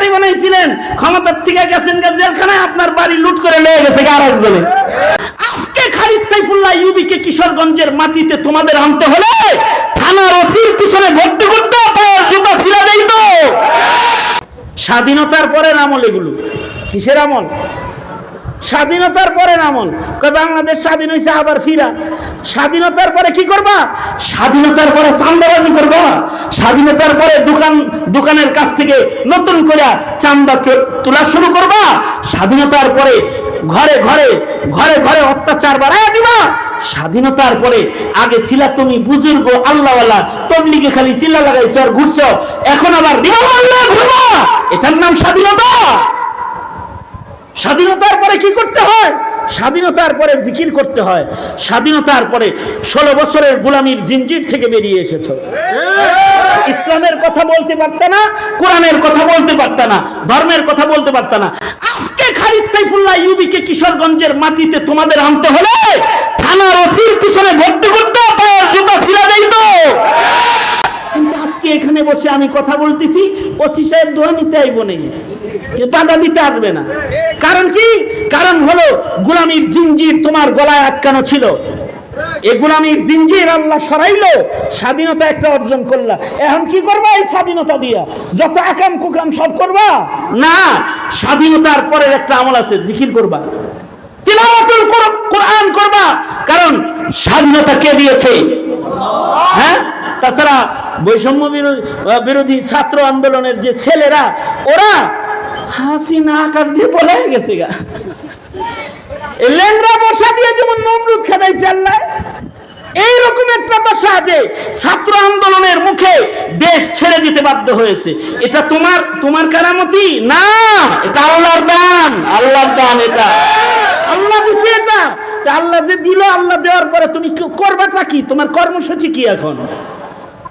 বাড়ি বানাইছিলেন, ক্ষমতার থেকে গেছেন জেলখানায়, আপনার বাড়ি লুট করে লয়ে গেছে আর একজনে আজকে খালিদ সাইফুল্লাহ ইউবিকে কিশোরগঞ্জের মাটিতে তোমাদের আনতে হলে থানার ওসির পিছনে ভর্তি করতে জুতা ছিলা যাইতো স্বাধীনতার পরের আমল এগুলো। কিসের আমল? স্বাধীনতার পরে আমল বাংলাদেশ স্বাধীন হয়েছে আবার ফিরা। স্বাধীনতার পরে কি করবা? স্বাধীনতার পরে চান্দাবাজি করবা। স্বাধীনতার পরে দোকান, দোকানের কাছ থেকে নতুন করে চান্দা তোলা শুরু করবা। স্বাধীনতার পরে ঘরে ঘরে ঘরে ঘরে অত্যাচার বাড়ায় দিবা। স্বাধীনতার পরে আগে ছিলা তুমি বুজুর্গ, আল্লাহওয়ালা, তবলিগে খালি চিল্লা লাগাইছো আর ঘুরছো। এখন আবার ঘুরবা। এটার নাম স্বাধীনতা। স্বাধীনতার পরে কি করতে হয়? স্বাধীনতার পরে জিকির করতে হয়। স্বাধীনতার পরে ষোলো বছরের গোলামির জিঞ্জির থেকে বেরিয়ে এসেছ। ইসলামের কথা বলতে পারত না, কোরআনের কথা বলতে পারত না, ধর্মের কথা বলতে পারত না। আজকে খালিদ সাইফুল্লাহ ইউবিকে কিশোরগঞ্জের মাটিতে তোমাদের আনতে হলে থানার ওসির পিছনে ভর্তি করতে পায়ের জুতা ছিলা যাইতো। কিন্তু আজকে এখানে বসে আমি কথা বলতেছি, ওসি সাহেব দোয়া নিতে আইব নেই। বাধা দিতে আসবে না। কারণ কি? কারণ হলো, গোলামির জিঞ্জির তোমার গলায় আটকানো ছিল। এ জিঞ্জির আল্লাহ সরাইলো, স্বাধীনতা একটা অর্জন করলা। এখন কি করবা এই স্বাধীনতা দিয়া? যত আকাম কুকাম সব করবা? না, স্বাধীনতার পরের একটা আমল আছে, জিকির করবা। তিলাওয়াতুল কোর- কোরআন করবা। কারণ স্বাধীনতা কে দিয়েছে? হ্যাঁ? তাছাড়া বৈষম্য বিরোধী ছাত্র আন্দোলনের যে ছেলেরা, ওরা হাসি না আকার দিয়ে বলে গেছে গা। লেংরা বসা দিয়ে যেমন নমরুদ খেদাইছে আল্লাহ, এইরকম একটা দশা যে ছাত্র আন্দোলনের মুখে দেশ ছেড়ে দিতে বাধ্য হয়েছে। এটা তোমার তোমার কারামতি? না, এটা আল্লাহর দান আল্লাহর দান এটা। আল্লাহ দিছে এটা। আল্লাহ যে দিল, আল্লাহ দেওয়ার পরে তুমি কি- করবাটা কি? তোমার কর্মসূচি কি এখন?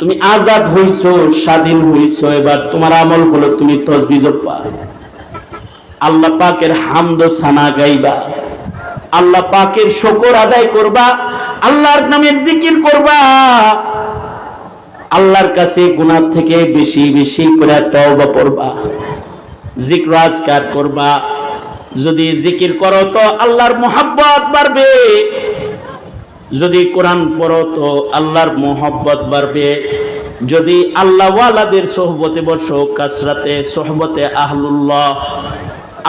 তুমি আজাদ হইছো, স্বাধীন হইছো, এবার তোমার আমল হলো তুমি তসবি জপা আল্লাহ পাকের হামদ সানা গাইবা। আল্লাহ পাকের শকর আদায় করবা, আল্লাহর নামের জিকির করবা। আল্লাহর কাছে গুনাহ থেকে বেশি বেশি করে তওবা পড়বা। জিক্র আজকার করবা। যদি জিকির করো তো আল্লাহর মোহাব্বত বাড়বে। যদি কোরআন পড়ো তো আল্লাহর মোহব্বত বাড়বে। যদি আল্লাহওয়ালাদের সোহবতে বসো, কাসরাতে সোহবতে আহলুল্লাহ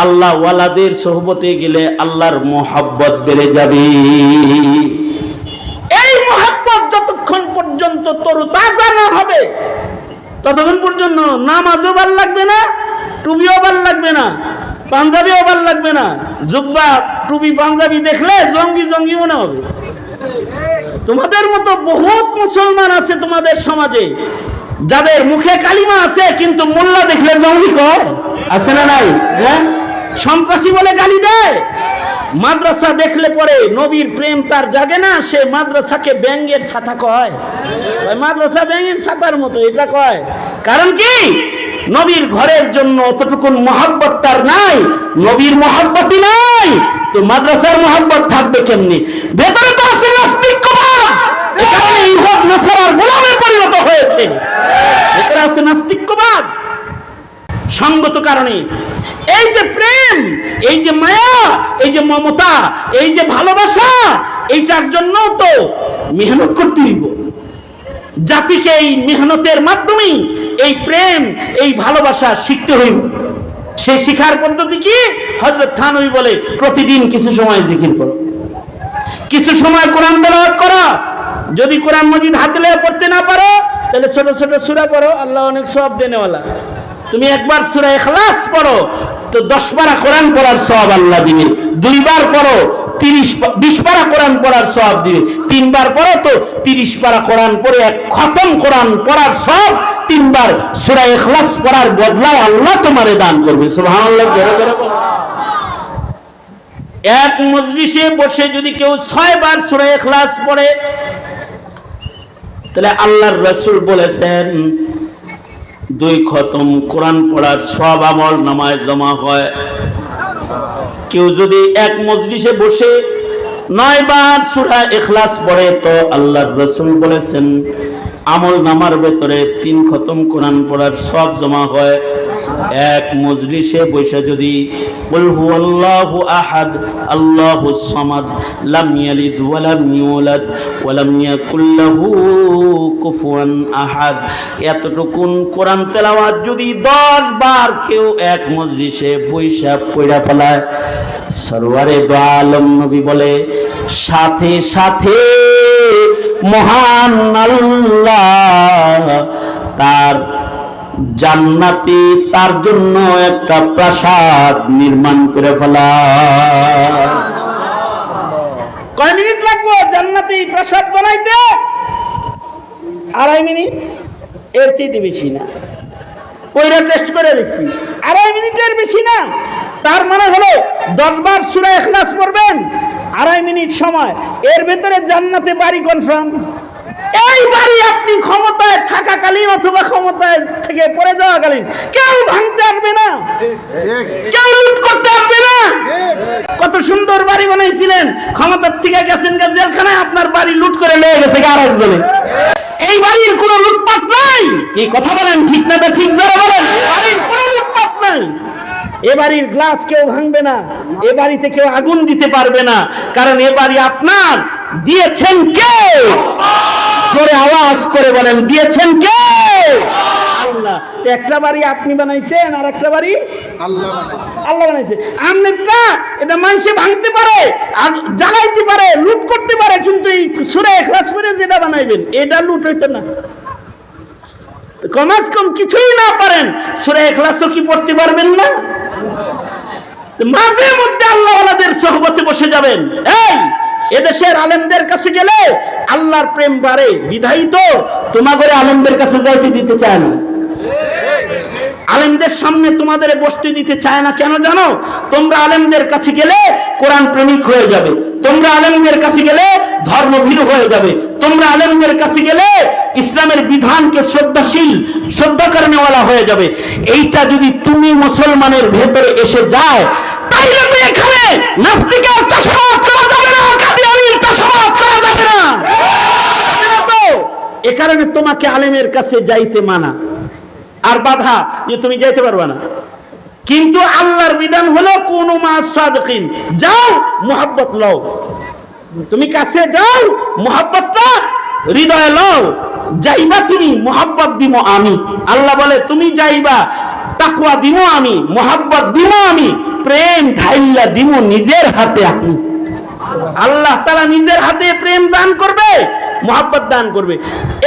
আল্লাহ ওয়ালাদের সোহবতে গেলে আল্লাহর মোহাব্বত বেড়ে যাবে। এই মোহাব্বত যতক্ষণ পর্যন্ত তরু তাজা না হবে, ততক্ষণ পর্যন্ত নামাজও ভালো লাগবে না, টুপিও ভালো লাগবে না, পাঞ্জাবিও ভালো লাগবে না। জুব্বা, টুপি, পাঞ্জাবি দেখলে জঙ্গি জঙ্গি মনে হবে। তোমাদের মতো বহুত মুসলমান আছে তোমাদের সমাজে। যাদের মুখে কালিমা আছে, কিন্তু মোল্লা দেখলে জঙ্গি কর। আছে না নাই? হ্যাঁ? সন্ত্রাসী বলে গালি দেয়। মাদ্রাসা দেখলে পরে নবীর প্রেম তার জাগে না, সে মাদ্রাসাকে ব্যাঙ্গের ছাতা কয়। মাদ্রাসা ব্যাঙ্গের ছাতার মতো, এটা কয়। কারণ কি? নবীর ঘরের জন্য অতটুকুন মহাব্বত তার নাই, নবীর মহাব্বতই নাই। তো মাদ্রাসার মহাব্বত থাকবে কেমনি? ভেতরে তো সঙ্গত কারণে। এই যে প্রেম, এই যে মায়া, এই যে মমতা, এই যে ভালোবাসা, এইটার জন্য তো মেহনত করতে হইব। জাতিকে এই মেহনতের মাধ্যমেই এই প্রেম, এই ভালোবাসা শিখতে হইব। সেই শিখার পদ্ধতি কি? হজরত থানবী বলে, প্রতিদিন কিছু সময় জিকির করো। কিছু সময় কোরআন তেলাওয়াত করো যদি কোরআন মজিদ হাতে লেগে পড়তে না পারো, তাহলে ছোট ছোট সূরা পড়ো, আল্লাহ অনেক সব দেনেওয়ালা। তুমি একবার সূরা ইখলাস পড়ো, তো দশ পারা কোরআন পড়ার সব আল্লাহ দিবে। দুইবার পড়ো, তিরিশ বিশ পারা কোরআন পড়ার সব দিবে। তিনবার পড়ো তো তিরিশ পারা কোরআন পড়ে এক খতম কোরআন পড়ার সব তিনবার সূরা ইখলাস পড়ার বদলায় আল্লাহ তোমারে দান করবে। জোরে জোরে এক মজলিসে বসে যদি কেউ ছয় বার সুরা এখলাস পড়ে তাহলে আল্লাহর রসুল বলেছেন, দুই খতম কোরআন পড়ার সব আমল নামায় জমা হয়। কেউ যদি এক মজলিসে বসে নয় বার সুরা এখলাস পড়ে, তো আল্লাহর রসুল বলেছেন আমল নামার ভেতরে তিন খতম কোরআন পড়ার সব জমা হয়। এক মজলিসে বসে যদি আহাদ কুফুয়ান এতটুকুন কোরআন তেলাওয়াত যদি 10 বার কেউ এক মজলিসে বৈশা পড়া ফেলায়, সরওয়ারে দো নবী বলে, সাথে সাথে মহান আল্লাহ। তার জান্নাতি, তার জন্য একটা প্রাসাদ নির্মাণ করে ফেলা। কয় মিনিট লাগবো জান্নাতি প্রাসাদ বানাইতে? আড়াই মিনিট? এর চেয়ে বেশি না। ওইটা টেস্ট করে দেখছি। আড়াই মিনিটের বেশি না। তার মানে হলো দশবার সুরা এখলাস পড়বেন। আড়াই মিনিট সময়। এর ভেতরে জান্নাতে বাড়ি কনফার্ম এই বাড়ি আপনি ক্ষমতায় থাকাকালীন অথবা ক্ষমতায় থেকে পড়ে যাওয়াকালীন কেউ ভাঙতে আসবে না। কেউ লুট করতে আসবে না। কত সুন্দর বাড়ি বানাইছিলেন। ক্ষমতার থেকে গেছেন জেলখানায়, আপনার বাড়ি লুট করে লয়ে গেছে গা আরেকজনে। এই বাড়ির কোনো লুটপাট নাই। কি কথা বলেন, ঠিক না ঠিক যারা বলেন। বাড়ির কোনো লুটপাট নাই। এ বাড়ির গ্লাস কেউ ভাঙবে না এ বাড়িতে কেউ আগুন দিতে পারবে না। কারণ এ বাড়ি আপনার দিয়েছেন কে? জোরে আওয়াজ করে বলেন দিয়েছেন কে? আল্লাহ। একটা বাড়ি আপনি বানাইছেন আর একটা বাড়ি আল্লাহ বানাইছে। আমনেরটা এটা মানুষে ভাঙতে পারে আর জ্বালাইতে পারে লুট করতে পারে কিন্তু এই সুরে এখলাস করে যেটা বানাইবেন এটা লুট হইতো না। কমাস কম কিছুই না পারেন। সুরে এখলাসও কি পড়তে পারবেন না? মাঝে মধ্যে আল্লাহওয়ালাদের সহবতে বসে যাবেন। এই, এদেশের আলেমদের কাছে গেলে আল্লাহর প্রেম বাড়ে। বিধায়িত তোমাদের আলেমদের কাছে যাইতে দিতে চায় না। আলেমদের সামনে তোমাদের বসতে দিতে চায় না। কেন জানো? তোমরা আলেমদের কাছে গেলে কোরআন প্রেমিক হয়ে যাবে। তোমরা আলেমদের কাছে গেলে ধর্মভীরু হয়ে যাবে। তোমরা আলেমদের কাছে গেলে ইসলামের বিধানকে শ্রদ্ধাশীল শ্রদ্ধা করেনেওয়ালা হয়ে যাবে। এইটা যদি তুমি মুসলমানের ভেতরে এসে যায় তাইলে তো এখানে নাস্তিকের চাষাবাদ যাবে না কাদিয়ানির যাবে না? এ কারণে তোমাকে আলেমের কাছে যাইতে মানা। আর বাধা যে তুমি যাইতে পারবে না। কিন্তু আল্লাহর বিধান হলো কোন সাদকিন, যাও, মোহাব্বত লও। তুমি কাছে যাও, মোহাব্বতটা হৃদয়ে লও। যাইবা তুমি, মোহাব্বত দিব আমি। আল্লাহ বলে, তুমি যাইবা তাকুয়া দিব আমি, মোহাব্বত দিব আমি, প্রেম ঢাইল্লা দিব নিজের হাতে আমি। আল্লাহ তারা নিজের হাতে প্রেম দান করবে, মোহাব্বত দান করবে।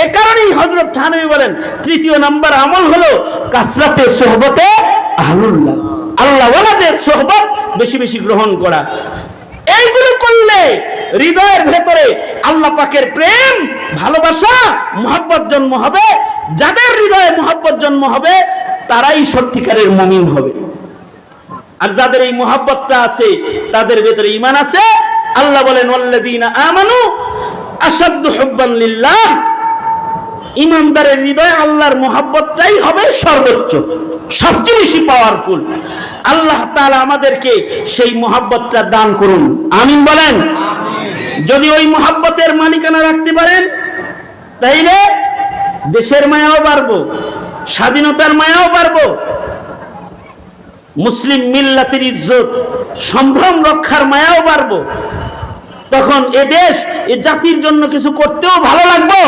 এ কারণেই হজরত থানবী বলেন, তৃতীয় নাম্বার আমল হলো কাসরাতে সোহবতে আহলুল্লাহ। আল্লাহ ওয়ালাদের সোহবত বেশি বেশি গ্রহণ করা। এইগুলো করলে হৃদয়ের ভেতরে আল্লাহ পাকের প্রেম, ভালোবাসা, মোহাব্বত জন্ম হবে। যাদের হৃদয়ে মোহাব্বত জন্ম হবে, তারাই সত্যিকারের মমিন হবে। আর যাদের এই মোহাব্বতটা আছে, তাদের ভেতরে ইমান আছে। আল্লাহ বলেন আমানু আশাদ্দু হুব্বান লিল্লাহ। ইমানদারের হৃদয়ে আল্লাহর মোহাব্বতটাই হবে সর্বোচ্চ। সবচেয়ে বেশি পাওয়ারফুল আল্লাহ তাআলা আমাদেরকে সেই মোহাব্বতটা দান করুন। আমিন বলেন? যদি ওই মোহাব্বতের মালিকানা রাখতে পারেন তাইলে দেশের মায়াও বাড়বো স্বাধীনতার মায়াও বাড়বো। মুসলিম মিল্লাতের ইজ্জত সম্ভ্রম রক্ষার মায়াও বাড়বো। তখন এ দেশ এ জাতির জন্য কিছু করতেও ভালো লাগবো।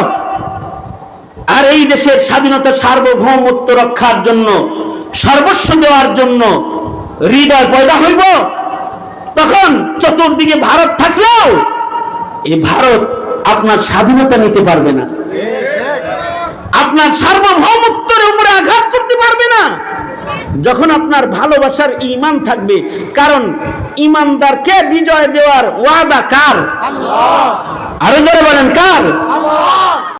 আর এই দেশের স্বাধীনতা সার্বভৌমত্ব রক্ষার জন্য সর্বস্ব দেওয়ার জন্য হৃদয় পয়দা হইব, তখন চতুর্দিকে ভারত থাকলেও এই ভারত আপনার স্বাধীনতা নিতে পারবে না। আপনার সার্বভৌমত্বের উপরে আঘাত করতে পারবে না। যখন আপনার ভালোবাসার ইমান থাকবে, কারণ ইমানদারকে বিজয় দেওয়ার ওয়াদা কার? আরও জোরে বলেন, কার?